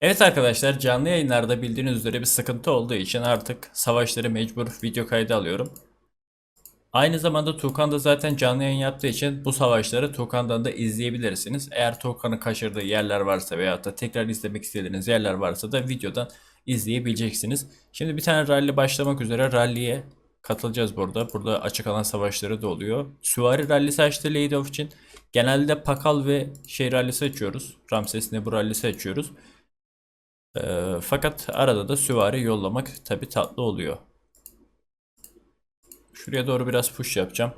Evet arkadaşlar canlı yayınlarda bildiğiniz üzere bir sıkıntı olduğu için artık savaşları mecbur video kaydı alıyorum. Aynı zamanda Tuğkan da zaten canlı yayın yaptığı için bu savaşları Tuğkan'dan da izleyebilirsiniz. Eğer Tuğkan'ın kaçırdığı yerler varsa veyahut da tekrar izlemek istediğiniz yerler varsa da videodan izleyebileceksiniz. Şimdi bir tane rally başlamak üzere rally'ye katılacağız burada. Burada açık alan savaşları da oluyor. Süvari rallisi açtı Lady of için. Genelde Pakal ve şey rallisi açıyoruz. Ramses Nebu rallisi açıyoruz. Ee, fakat arada da süvari yollamak tabi tatlı oluyor. Şuraya doğru biraz push yapacağım.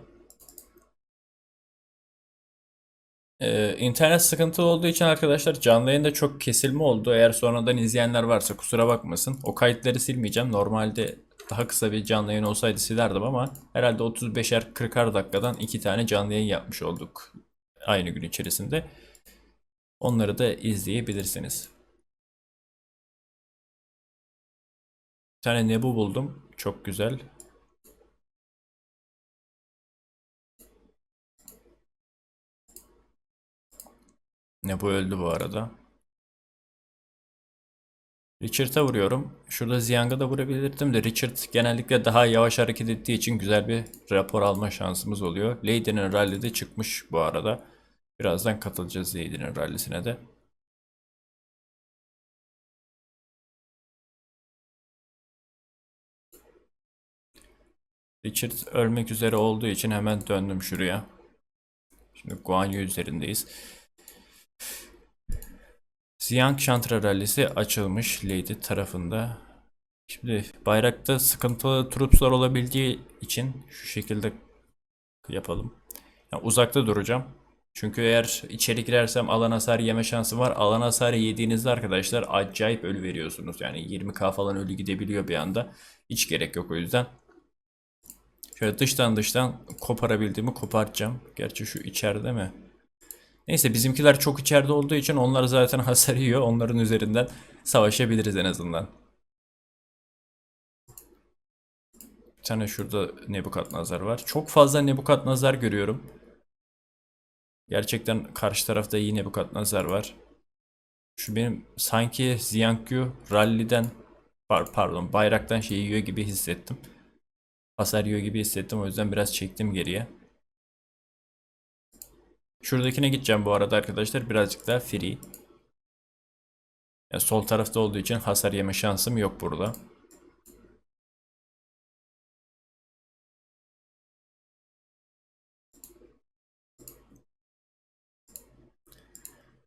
Ee, internet sıkıntılı olduğu için arkadaşlar canlı yayında çok kesilme oldu. Eğer sonradan izleyenler varsa kusura bakmasın. O kayıtları silmeyeceğim. Normalde daha kısa bir canlı yayın olsaydı silerdim ama herhalde 35'er 40'ar dakikadan iki tane canlı yayın yapmış olduk aynı gün içerisinde. Onları da izleyebilirsiniz. Bir tane Nebu buldum. Çok güzel. Nebu öldü bu arada. Richard'a vuruyorum. Şurada Ziyang'a da vurabilirdim de Richard genellikle daha yavaş hareket ettiği için güzel bir rapor alma şansımız oluyor. Lady'nin rally'de çıkmış bu arada. Birazdan katılacağız Lady'nin rallisine de. Richard ölmek üzere olduğu için hemen döndüm şuraya. Şimdi Guan Yu üzerindeyiz. Ziyang Chantra rallisi açılmış Lady tarafında. Şimdi bayrakta sıkıntılı trupslar olabildiği için şu şekilde yapalım. Yani uzakta duracağım. Çünkü eğer içeri girersem alan hasar yeme şansı var. Alan hasarı yediğinizde arkadaşlar acayip ölü veriyorsunuz. Yani 20k falan ölü gidebiliyor bir anda. Hiç gerek yok o yüzden. Şöyle dıştan dıştan koparabildiğimi kopartacağım. Gerçi şu içeride mi? Neyse bizimkiler çok içeride olduğu için onlar zaten hasar yiyor. Onların üzerinden savaşabiliriz en azından. Bir tane şurada Nebukadnezar var. Çok fazla Nebukadnezar görüyorum. Gerçekten karşı tarafta iyi Nebukadnezar var. Şu benim sanki Ziyankyu Rally'den par- pardon bayraktan şey yiyor gibi hissettim. Hasar yiyor gibi hissettim o yüzden biraz çektim geriye. Şuradakine gideceğim bu arada arkadaşlar. Birazcık daha free. Ya sol tarafta olduğu için hasar yeme şansım yok burada.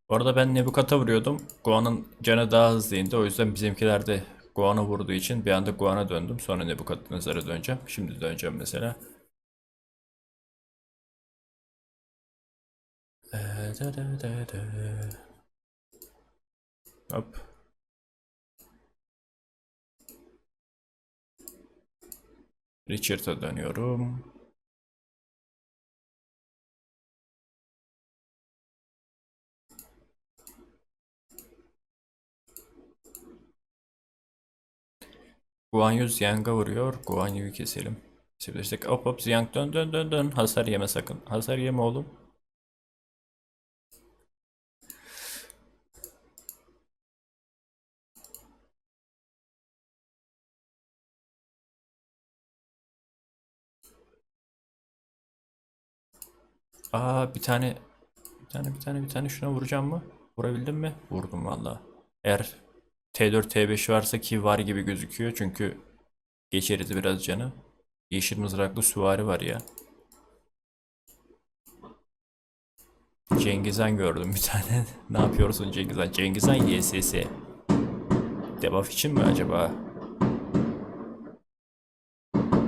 Bu arada ben Nebukat'a vuruyordum. Guan'ın canı daha hızlı indi. O yüzden bizimkiler de Guan'a vurduğu için bir anda Guan'a döndüm. Sonra Nebukadnezar'a döneceğim. Şimdi döneceğim mesela. Hop. Richard'a dönüyorum. Guan Yu Ziyang'a vuruyor. Guan Yu'yu keselim. Kesebilirsek hop hop Ziyang dön dön dön dön. Hasar yeme sakın. Hasar yeme oğlum. Aa bir tane bir tane bir tane bir tane şuna vuracağım mı? Vurabildim mi? Vurdum valla. Eğer T4 T5 varsa ki var gibi gözüküyor çünkü geçeridi biraz canı. Yeşil mızraklı süvari var ya. Cengizhan gördüm bir tane. ne yapıyorsun Cengizhan? Cengizhan YSS. Debuff için mi acaba?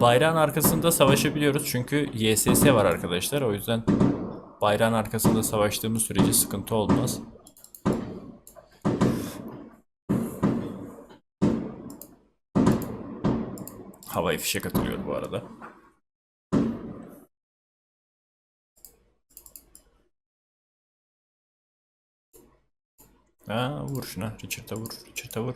Bayrağın arkasında savaşabiliyoruz çünkü YSS var arkadaşlar. O yüzden bayrağın arkasında savaştığımız sürece sıkıntı olmaz. Havai fişek atılıyor bu arada. Ha, vur şuna. Richard'a vur. Richard'a vur.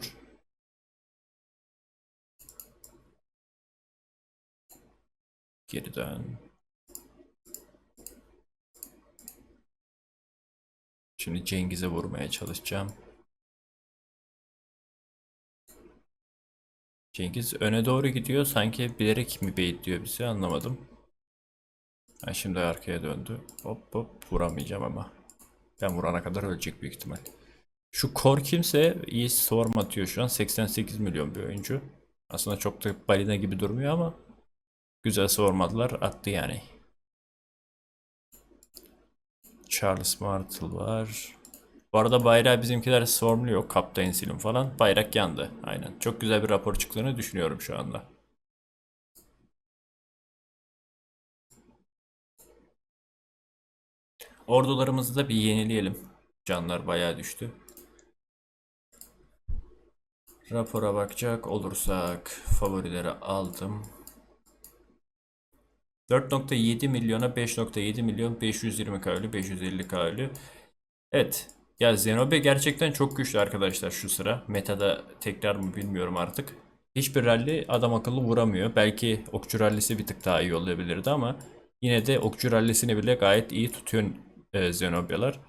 Geri dön. Şimdi Cengiz'e vurmaya çalışacağım. Cengiz öne doğru gidiyor. Sanki bilerek mi diyor bizi anlamadım. Ha, şimdi arkaya döndü. Hop hop vuramayacağım ama. Ben vurana kadar ölecek büyük ihtimal. Şu Kor kimse iyi swarm atıyor şu an. 88 milyon bir oyuncu. Aslında çok da balina gibi durmuyor ama güzel swarmadılar. Attı yani. Charles Martel var. Bu arada bayrağı bizimkiler swarmluyor. Kaptan Silim falan. Bayrak yandı. Aynen. Çok güzel bir rapor çıktığını düşünüyorum şu anda. Ordularımızı da bir yenileyelim. Canlar bayağı düştü. Rapora bakacak olursak favorileri aldım. 4.7 milyona 5.7 milyon 520 k ölü 550 k ölü. Evet. Ya Zenobe gerçekten çok güçlü arkadaşlar şu sıra. Meta'da tekrar mı bilmiyorum artık. Hiçbir rally adam akıllı vuramıyor. Belki okçu rallisi bir tık daha iyi olabilirdi ama yine de okçu rallisini bile gayet iyi tutuyor e, Zenobia'lar.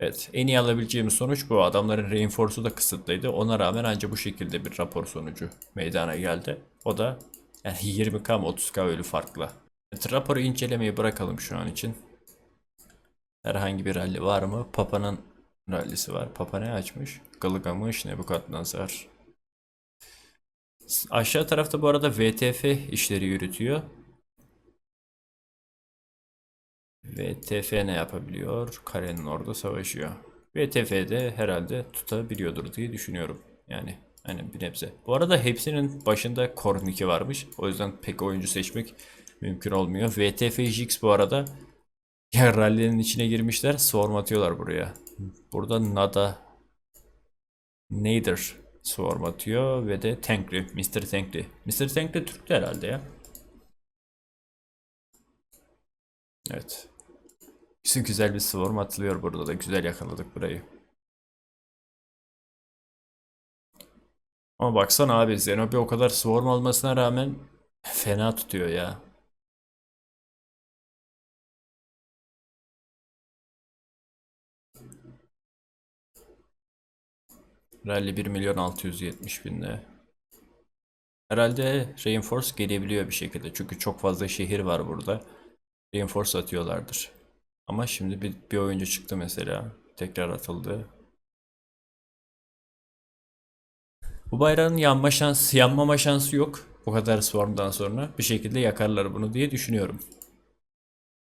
Evet, en iyi alabileceğimiz sonuç bu. Adamların reinforce'u da kısıtlıydı. Ona rağmen ancak bu şekilde bir rapor sonucu meydana geldi. O da yani 20k mı 30k ölü farkla. Evet, raporu incelemeyi bırakalım şu an için. Herhangi bir rally var mı? Papa'nın rallisi var. Papa ne açmış? Gılgamış, Nebukadnezar. Aşağı tarafta bu arada VTF işleri yürütüyor. VTF ne yapabiliyor? Karenin orada savaşıyor. VTF de herhalde tutabiliyordur diye düşünüyorum. Yani hani bir nebze. Bu arada hepsinin başında Korniki varmış. O yüzden pek oyuncu seçmek mümkün olmuyor. VTF Jix bu arada ya rally'nin içine girmişler. Swarm atıyorlar buraya. Burada Nada Nader Swarm atıyor ve de Tankly. Mr. Tankly. Mr. Tankly Türk'tü herhalde ya. Evet. Güzel bir swarm atılıyor burada da. Güzel yakaladık burayı. Ama baksana abi Zenobi o kadar swarm olmasına rağmen fena tutuyor ya. Rally 1 milyon 670 binde. Herhalde Reinforce gelebiliyor bir şekilde. Çünkü çok fazla şehir var burada. Reinforce atıyorlardır. Ama şimdi bir, bir oyuncu çıktı mesela. Tekrar atıldı. Bu bayrağın yanma şansı, yanmama şansı yok. Bu kadar swarm'dan sonra bir şekilde yakarlar bunu diye düşünüyorum.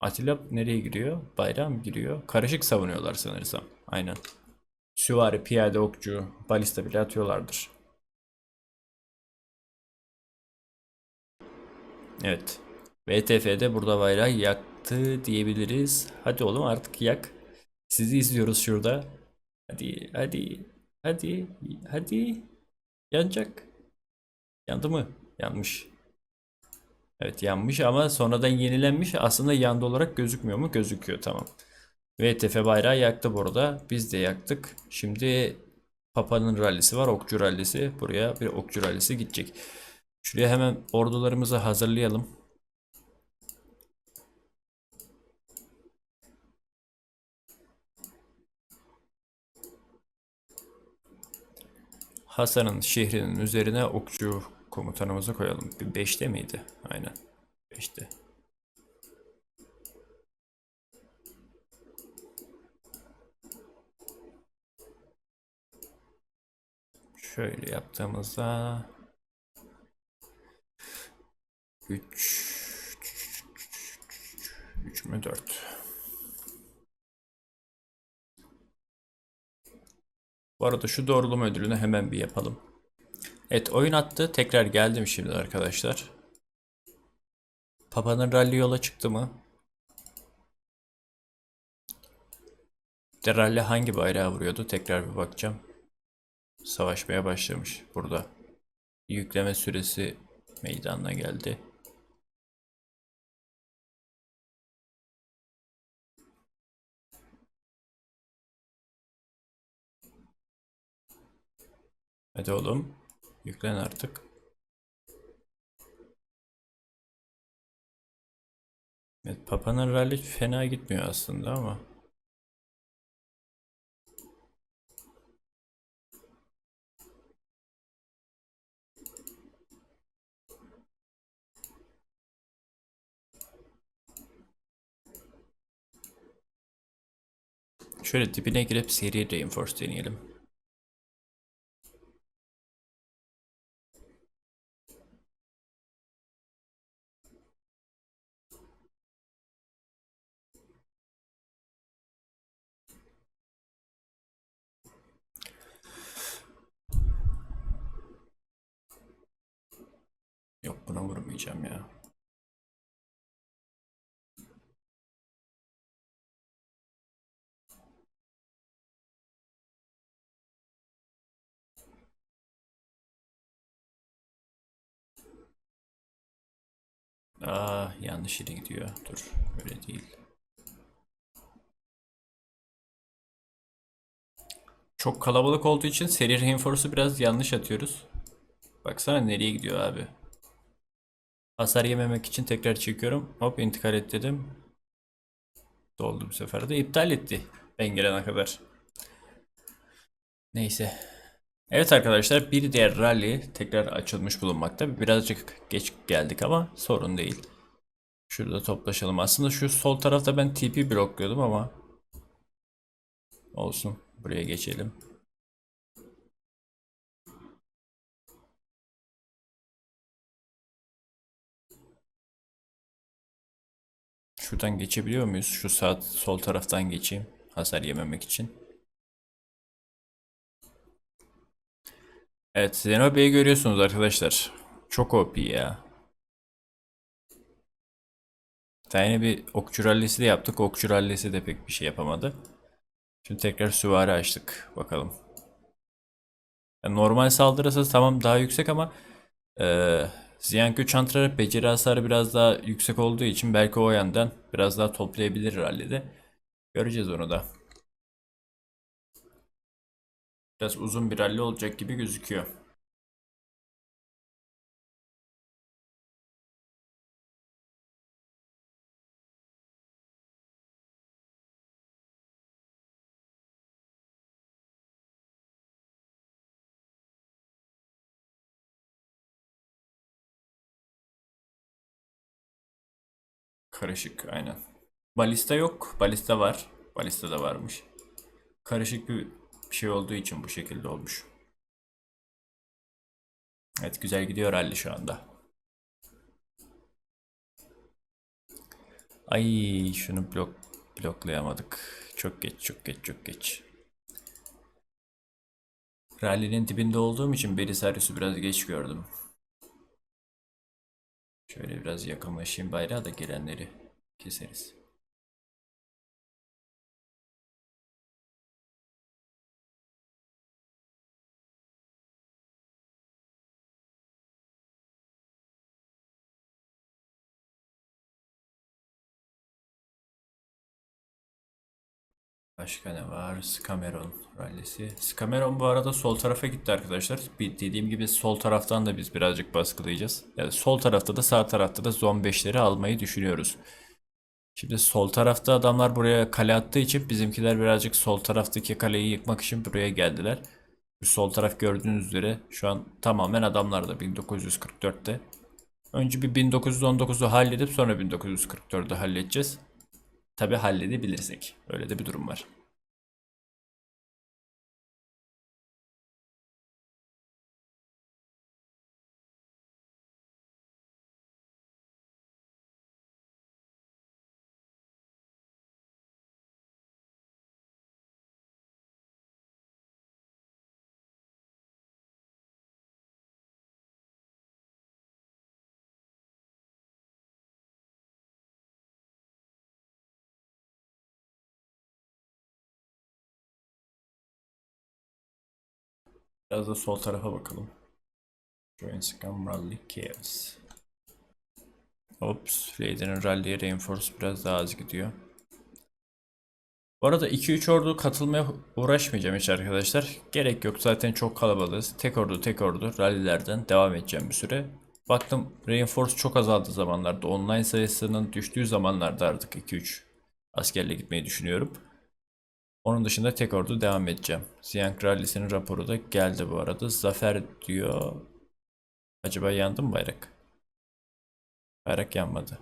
Atilla nereye giriyor? Bayrağa giriyor? Karışık savunuyorlar sanırsam. Aynen. Süvari, piyade, okçu, balista bile atıyorlardır. Evet. VTF'de burada bayrağı yaktı diyebiliriz. Hadi oğlum artık yak. Sizi izliyoruz şurada. Hadi, hadi, hadi, hadi. Yanacak. Yandı mı? Yanmış. Evet yanmış ama sonradan yenilenmiş. Aslında yandı olarak gözükmüyor mu? Gözüküyor tamam. VTF bayrağı yaktı burada. Biz de yaktık. Şimdi Papa'nın rallisi var. Okçu rallisi. Buraya bir okçu rallisi gidecek. Şuraya hemen ordularımızı hazırlayalım. Hasan'ın şehrinin üzerine okçu komutanımızı koyalım. Bir 5'te miydi? Aynen. 5'te. Şöyle yaptığımızda 3 3 mü 4 Bu arada şu doğrulama ödülünü hemen bir yapalım. Evet oyun attı. Tekrar geldim şimdi arkadaşlar. Papa'nın rally yola çıktı mı? De rally hangi bayrağı vuruyordu? Tekrar bir bakacağım. Savaşmaya başlamış burada. Yükleme süresi meydanına geldi. Hadi oğlum. Yüklen artık. Evet, Papa'nın rally fena gitmiyor aslında ama. Şöyle dibine girip seri reinforce deneyelim. Yok buna vurmayacağım ya. Yanlış yere gidiyor. Dur öyle değil. Çok kalabalık olduğu için seri reinforce'u biraz yanlış atıyoruz. Baksana nereye gidiyor abi. Hasar yememek için tekrar çekiyorum. Hop intikal et dedim. Doldu bu sefer de iptal etti. Ben gelene kadar. Neyse. Evet arkadaşlar bir diğer rally tekrar açılmış bulunmakta. Birazcık geç geldik ama sorun değil. Şurada toplaşalım. Aslında şu sol tarafta ben TP blokluyordum ama olsun. Buraya geçelim. Şuradan geçebiliyor muyuz? Şu sağ sol taraftan geçeyim. Hasar yememek için. Evet, Zenobia'yı görüyorsunuz arkadaşlar. Çok OP ya. Tane bir okçu rallisi de yaptık. Okçu rallisi de pek bir şey yapamadı. Şimdi tekrar süvari açtık. Bakalım. Yani normal saldırısı tamam daha yüksek ama eee Ziyankü Chantrar'ın beceri hasarı biraz daha yüksek olduğu için belki o yandan biraz daha toplayabilir rallide. Göreceğiz onu da. Biraz uzun bir rally olacak gibi gözüküyor. Karışık aynen. Balista yok. Balista var. Balista da varmış. Karışık bir şey olduğu için bu şekilde olmuş. Evet güzel gidiyor rally şu anda. Ay şunu blok bloklayamadık. Çok geç çok geç çok geç. Rally'nin dibinde olduğum için Belisarius'u biraz geç gördüm. Şöyle biraz yakınlaşayım bayrağa da gelenleri keseriz. Başka ne var? Scameron rallisi. Scameron bu arada sol tarafa gitti arkadaşlar. Bir dediğim gibi sol taraftan da biz birazcık baskılayacağız. Yani sol tarafta da sağ tarafta da zon 5'leri almayı düşünüyoruz. Şimdi sol tarafta adamlar buraya kale attığı için bizimkiler birazcık sol taraftaki kaleyi yıkmak için buraya geldiler. Sol taraf gördüğünüz üzere şu an tamamen adamlarda 1944'te. Önce bir 1919'u halledip sonra 1944'ü halledeceğiz. Tabi halledebilirsek. Öyle de bir durum var. Biraz da sol tarafa bakalım. Join Scam Rally Chaos. Ops, Raider'ın Rally'ye Reinforce biraz daha az gidiyor. Bu arada 2-3 ordu katılmaya uğraşmayacağım hiç arkadaşlar. Gerek yok zaten çok kalabalığız. Tek ordu tek ordu rallilerden devam edeceğim bir süre. Baktım Reinforce çok azaldı zamanlarda. Online sayısının düştüğü zamanlarda artık 2-3 askerle gitmeyi düşünüyorum. Onun dışında tek ordu devam edeceğim. Ziyan Kraliyesi'nin raporu da geldi bu arada. Zafer diyor. Acaba yandı mı bayrak? Bayrak yanmadı.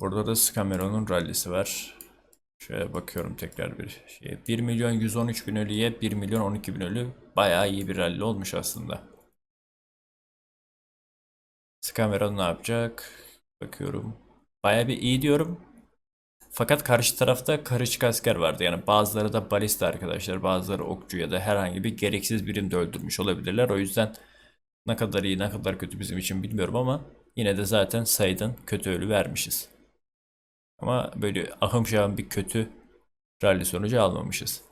Burada da Scameron'un rallisi var. Şöyle bakıyorum tekrar bir şey. 1 milyon 113 bin ölüye 1 milyon 12 bin ölü. Bayağı iyi bir rally olmuş aslında. Scameron ne yapacak? Bakıyorum. Bayağı bir iyi diyorum. Fakat karşı tarafta karışık asker vardı. Yani bazıları da balista arkadaşlar, bazıları okçu ya da herhangi bir gereksiz birimde öldürmüş olabilirler. O yüzden ne kadar iyi ne kadar kötü bizim için bilmiyorum ama yine de zaten sayıdan kötü ölü vermişiz. Ama böyle ahım şahım bir kötü rally sonucu almamışız.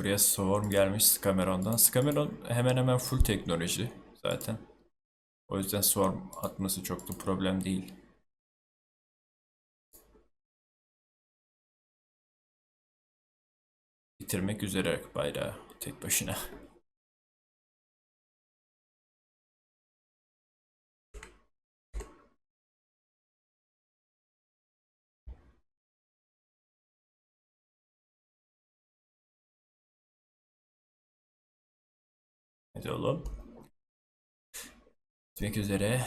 Buraya Swarm gelmiş Scameron'dan. Scameron hemen hemen full teknoloji zaten. O yüzden Swarm atması çok da problem değil. Bitirmek üzere bayrağı tek başına. Hadi oğlum. Bitmek üzere.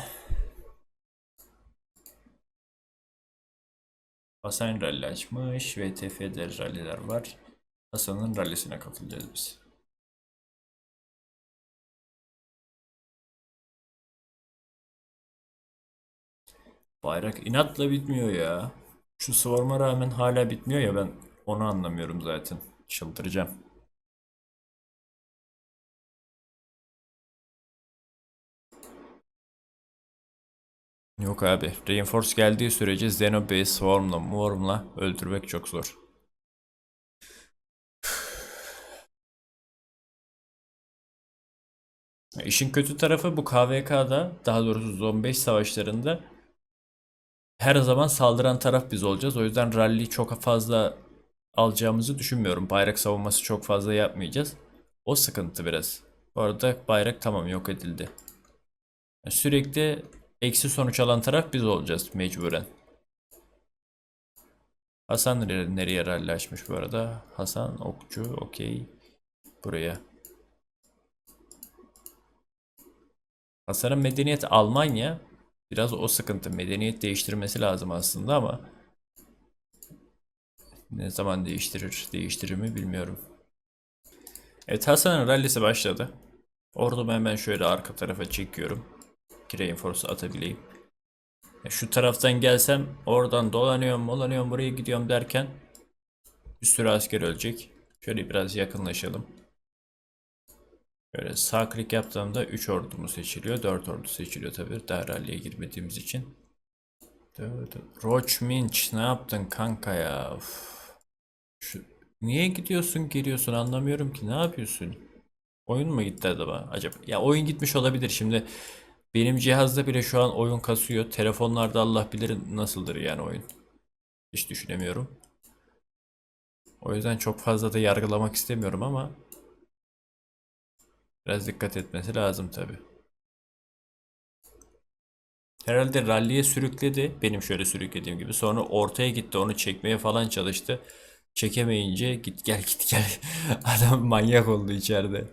Hasan rally açmış. VTF'de ralliler var. Hasan'ın rallisine katılacağız biz. Bayrak inatla bitmiyor ya. Şu Swarm'a rağmen hala bitmiyor ya ben onu anlamıyorum zaten. Çıldıracağım. Yok abi. Reinforce geldiği sürece Xenobase Swarm'la Swarm'la öldürmek çok zor. İşin kötü tarafı bu KVK'da daha doğrusu Zone 5 savaşlarında her zaman saldıran taraf biz olacağız. O yüzden rally çok fazla alacağımızı düşünmüyorum. Bayrak savunması çok fazla yapmayacağız. O sıkıntı biraz. Bu arada bayrak tamam yok edildi. Sürekli eksi sonuç alan taraf biz olacağız mecburen. Hasan nereye, rally açmış bu arada? Hasan okçu okey. Buraya. Hasan'ın medeniyet Almanya. Biraz o sıkıntı. Medeniyet değiştirmesi lazım aslında ama ne zaman değiştirir, değiştirir mi bilmiyorum. Evet Hasan'ın rallisi başladı. Ordumu hemen şöyle arka tarafa çekiyorum. Ki reinforce atabileyim. Şu taraftan gelsem oradan dolanıyorum, dolanıyorum, buraya gidiyorum derken bir sürü asker ölecek. Şöyle biraz yakınlaşalım. Böyle sağ klik yaptığımda 3 ordu mu seçiliyor? 4 ordu seçiliyor tabii. Daha rally'e girmediğimiz için. Roach Minch ne yaptın kanka ya? Uf. Şu, niye gidiyorsun geliyorsun anlamıyorum ki. Ne yapıyorsun? Oyun mu gitti acaba? Acaba? Ya oyun gitmiş olabilir. Şimdi benim cihazda bile şu an oyun kasıyor. Telefonlarda Allah bilir nasıldır yani oyun. Hiç düşünemiyorum. O yüzden çok fazla da yargılamak istemiyorum ama Biraz dikkat etmesi lazım tabi. Herhalde ralliye sürükledi. Benim şöyle sürüklediğim gibi. Sonra ortaya gitti onu çekmeye falan çalıştı. Çekemeyince git gel git gel. Adam manyak oldu içeride.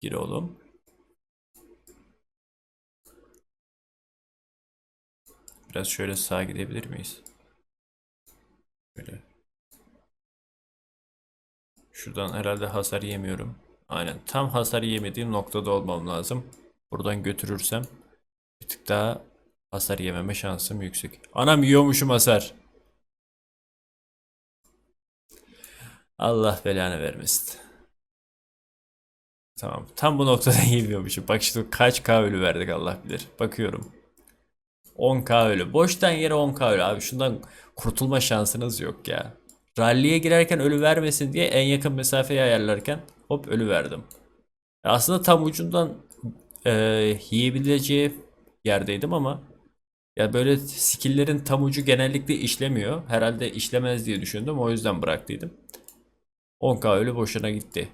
Gir oğlum. Biraz şöyle sağa gidebilir miyiz? Böyle. Şuradan herhalde hasar yemiyorum. Aynen tam hasar yemediğim noktada olmam lazım. Buradan götürürsem bir tık daha hasar yememe şansım yüksek. Anam yiyormuşum hasar. Allah belanı vermesin. Tamam. Tam bu noktada yemiyormuşum. Bak işte kaç K ölü verdik Allah bilir. Bakıyorum. 10k ölü. Boştan yere 10k ölü. Abi şundan kurtulma şansınız yok ya. Rally'e girerken ölü vermesin diye en yakın mesafeyi ayarlarken hop ölü verdim. Aslında tam ucundan e, yiyebileceği yerdeydim ama ya böyle skill'lerin tam ucu genellikle işlemiyor. Herhalde işlemez diye düşündüm. O yüzden bıraktıydım. 10k ölü boşuna gitti.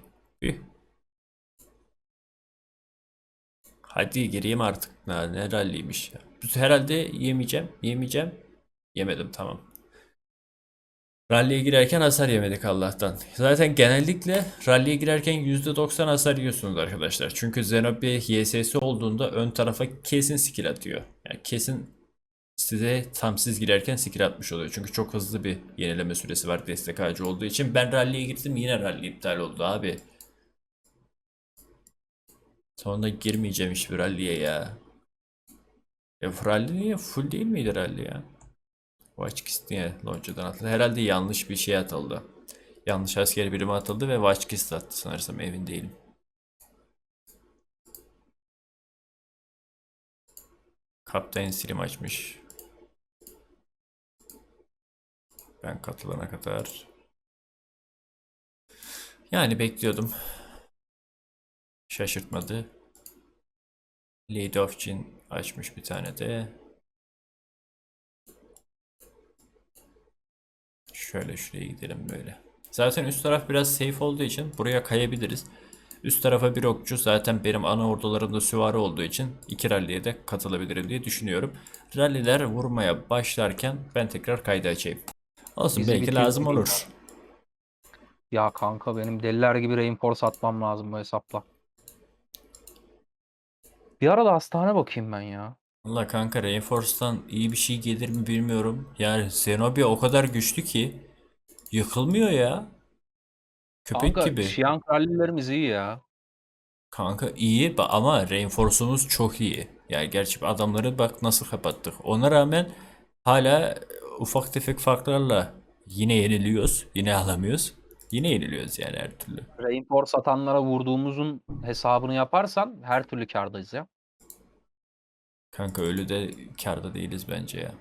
Hadi gireyim artık. Ne, ne ralliymiş ya. Herhalde yemeyeceğim. Yemeyeceğim. Yemedim tamam. Rally'ye girerken hasar yemedik Allah'tan. Zaten genellikle rally'ye girerken %90 hasar yiyorsunuz arkadaşlar. Çünkü Zenobia YSS olduğunda ön tarafa kesin skill atıyor. Yani kesin size tam siz girerken skill atmış oluyor. Çünkü çok hızlı bir yenileme süresi var destek ağacı olduğu için. Ben rally'ye gittim yine rally iptal oldu abi. Sonunda girmeyeceğim hiçbir rally'ye ya. Ya rally niye? Full değil miydi rally ya? Watchkist niye Lonca'dan atıldı? Herhalde yanlış bir şey atıldı. Yanlış asker birimi atıldı ve Watchkist attı sanırsam emin değilim. Kaptan Slim açmış. Ben katılana kadar. Yani bekliyordum. Şaşırtmadı. Lady of Jin açmış bir tane de. Şöyle şuraya gidelim böyle. Zaten üst taraf biraz safe olduğu için buraya kayabiliriz. Üst tarafa bir okçu zaten benim ana ordularımda süvari olduğu için iki ralliye de katılabilirim diye düşünüyorum. Ralliler vurmaya başlarken ben tekrar kaydı açayım. Olsun Bizi belki lazım olur. Ya kanka benim deliler gibi reinforce atmam lazım bu hesapla. Bir ara da hastane bakayım ben ya. Valla kanka Reinforce'dan iyi bir şey gelir mi bilmiyorum. Yani Zenobia o kadar güçlü ki yıkılmıyor ya. Köpek Kanka gibi. Xiang rallilerimiz iyi ya. Kanka iyi ama Reinforce'umuz çok iyi. Yani gerçi adamları bak nasıl kapattık. Ona rağmen hala ufak tefek farklarla yine yeniliyoruz. Yine alamıyoruz. Yine yeniliyoruz yani her türlü. Reinforce atanlara vurduğumuzun hesabını yaparsan her türlü kârdayız ya. Kanka öyle de karda değiliz bence ya.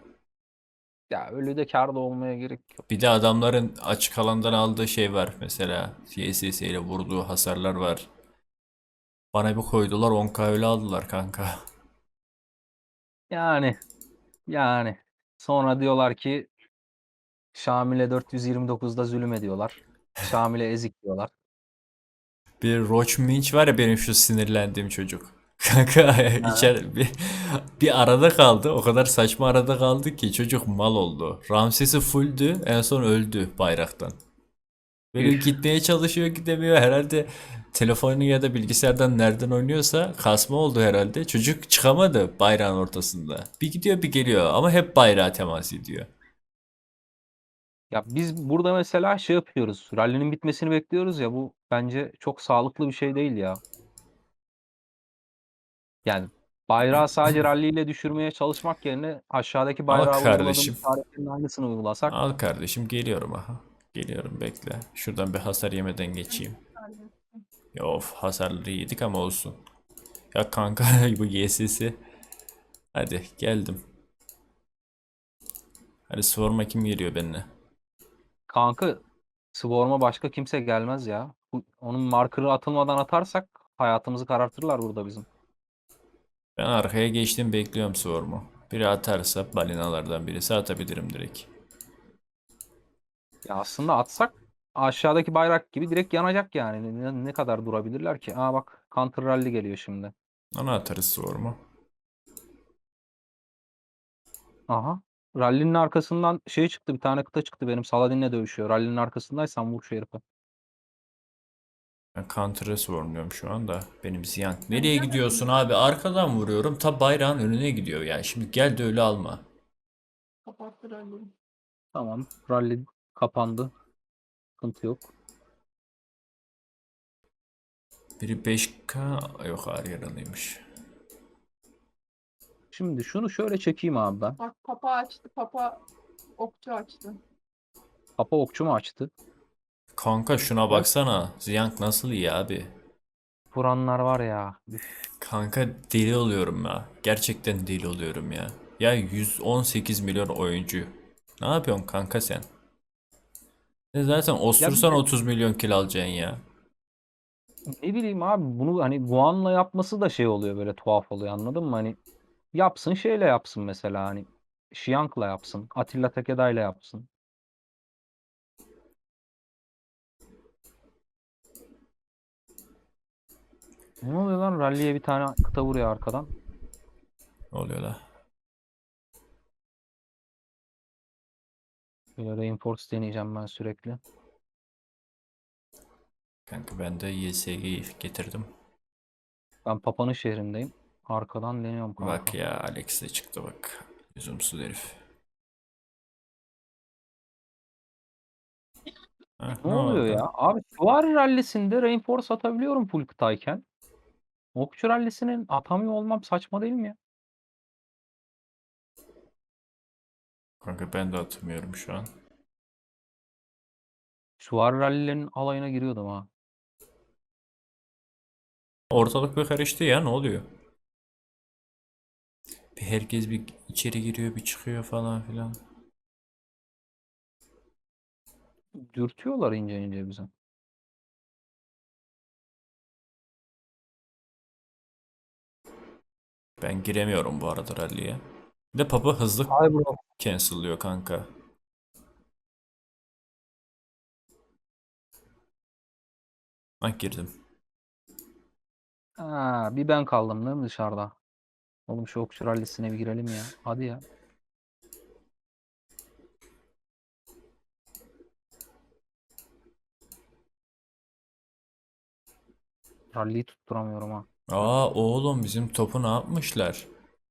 Ya öyle de kârda olmaya gerek yok. Bir de adamların açık alandan aldığı şey var mesela. CSS ile vurduğu hasarlar var. Bana bir koydular 10k öyle aldılar kanka. Yani yani sonra diyorlar ki Şamil'e 429'da zulüm ediyorlar. Şamil'e ezik diyorlar. Bir Roach Minch var ya benim şu sinirlendiğim çocuk. Kanka içer bir, bir arada kaldı. O kadar saçma arada kaldı ki çocuk mal oldu. Ramses'i fulldü. En son öldü bayraktan. Böyle gitmeye çalışıyor gidemiyor. Herhalde telefonu ya da bilgisayardan nereden oynuyorsa kasma oldu herhalde. Çocuk çıkamadı bayrağın ortasında. Bir gidiyor bir geliyor ama hep bayrağa temas ediyor. Ya biz burada mesela şey yapıyoruz. Rally'nin bitmesini bekliyoruz ya bu bence çok sağlıklı bir şey değil ya. Yani bayrağı sadece rally ile düşürmeye çalışmak yerine aşağıdaki bayrağı kardeşim. uyguladığımız tariflerin aynısını uygulasak Al kardeşim geliyorum aha. Geliyorum bekle. Şuradan bir hasar yemeden geçeyim. Ya Of hasarları yedik ama olsun. Ya kanka bu YSS'i. Hadi geldim. Hadi sorma kim geliyor benimle. Kanka Swarm'a başka kimse gelmez ya. Bu- Onun markerı atılmadan atarsak hayatımızı karartırlar burada bizim. Ben arkaya geçtim bekliyorum sormu. Biri atarsa balinalardan birisi atabilirim direkt. Ya aslında atsak aşağıdaki bayrak gibi direkt yanacak yani. Ne, ne kadar durabilirler ki? Aa bak counter rally geliyor şimdi. Onu atarız sormu. Aha. Rally'nin arkasından şey çıktı bir tane kıta çıktı benim Saladin'le dövüşüyor. Rally'nin arkasındaysan vur şu herife. Ben counter'ı sormuyorum şu anda. Benim ziyan. Nereye gidiyorsun abi? Arkadan vuruyorum. Ta bayrağın önüne gidiyor ya. Şimdi gel de öyle alma. Kapattı rally'yi. Tamam. Rally kapandı. Sıkıntı yok. Biri 5k yok ağır yaralıymış. Şimdi şunu şöyle çekeyim abi ben. Bak papa açtı. Papa okçu açtı. Papa okçu mu açtı? Kanka şuna baksana. Ziyank nasıl iyi abi. Vuranlar var ya. Üf. Kanka deli oluyorum ya. Gerçekten deli oluyorum ya. Ya 118 milyon oyuncu. Ne yapıyorsun kanka sen? Sen zaten osursan 30 milyon kill alacaksın ya. Ne bileyim abi bunu hani Guan'la yapması da şey oluyor böyle tuhaf oluyor anladın mı? Hani yapsın şeyle yapsın mesela hani Xiang'la yapsın. Atilla Tekeda'yla yapsın. Ne oluyor lan? Rally'ye bir tane kıta vuruyor arkadan. Ne oluyor la? Böyle reinforce deneyeceğim ben sürekli. Kanka ben de YSG'yi getirdim. Ben Papa'nın şehrindeyim. Arkadan deniyorum kanka. Bak ya Alex de çıktı bak. Lüzumsuz herif. Heh, Ne oluyor oldu? ya? Abi Süvari rallisinde reinforce atabiliyorum full kıtayken. Okçu rallisinin atamıyor olmam saçma değil mi ya? Kanka ben de atmıyorum şu an. Süvari rallilerin alayına giriyordum ha. Ortalık bir karıştı ya ne oluyor? Bir herkes bir içeri giriyor bir çıkıyor falan filan. Dürtüyorlar ince ince bize. Ben giremiyorum bu arada rally'ye. Bir de Papa hızlı Ay bro. cancel'lıyor kanka. Bak girdim. Ha, bir ben kaldım değil mi dışarıda? Oğlum şu okçu rallisine bir girelim ya. Hadi ya. Rally'yi tutturamıyorum ha. Aa oğlum bizim topu ne yapmışlar?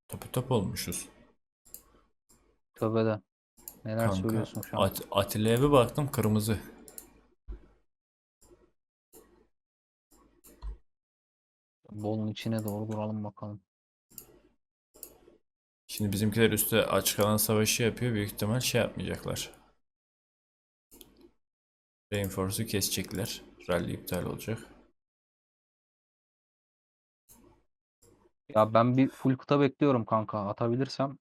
Topu top olmuşuz. Tövbe de. Neler Kanka söylüyorsun şu an? At Atilla'ya bir baktım kırmızı. Bolun içine doğru duralım bakalım. Şimdi bizimkiler üstte açık alan savaşı yapıyor. Büyük ihtimal şey yapmayacaklar. Reinforce'u kesecekler. Rally iptal olacak. Ya ben bir full kıta bekliyorum kanka. Atabilirsem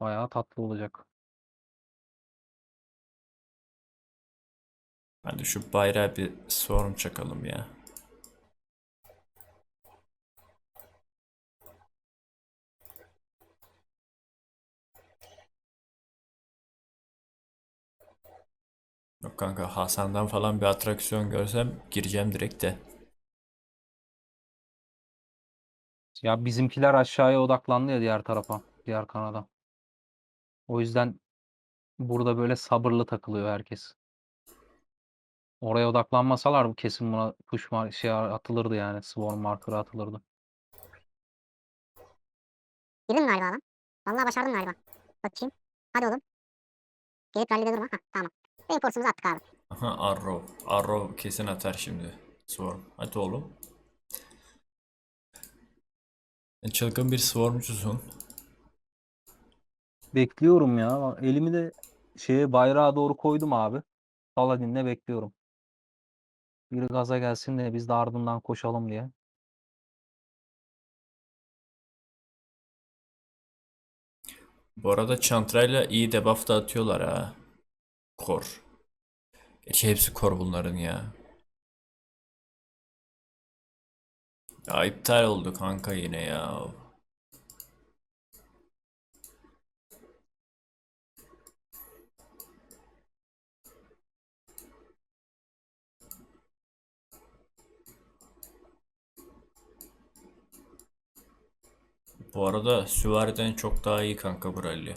bayağı tatlı olacak. Hadi şu bayrağı bir sorun çakalım ya. Yok kanka Hasan'dan falan bir atraksiyon görsem gireceğim direkt de. Ya bizimkiler aşağıya odaklandı ya diğer tarafa, diğer kanada. O yüzden burada böyle sabırlı takılıyor herkes. Oraya odaklanmasalar bu kesin buna push mar- şey atılırdı yani. Swarm marker'ı atılırdı. Girdin mi galiba lan? Vallahi başardın galiba. Bakayım. Hadi oğlum. Gelip rallide durma. Hah tamam. Reinforce'umuzu attık abi. Aha Arrow. Arrow kesin atar şimdi. Swarm. Hadi oğlum. Çılgın bir swarmcusun. Bekliyorum ya. Elimi de şeye bayrağa doğru koydum abi. Paladin'le bekliyorum. Biri gaza gelsin de biz de ardından koşalım diye. Bu arada çantrayla iyi debuff da atıyorlar ha. Kor. Gerçi hepsi kor bunların ya. Ya iptal oldu kanka yine ya. Bu arada süvariden çok daha iyi kanka bu rally.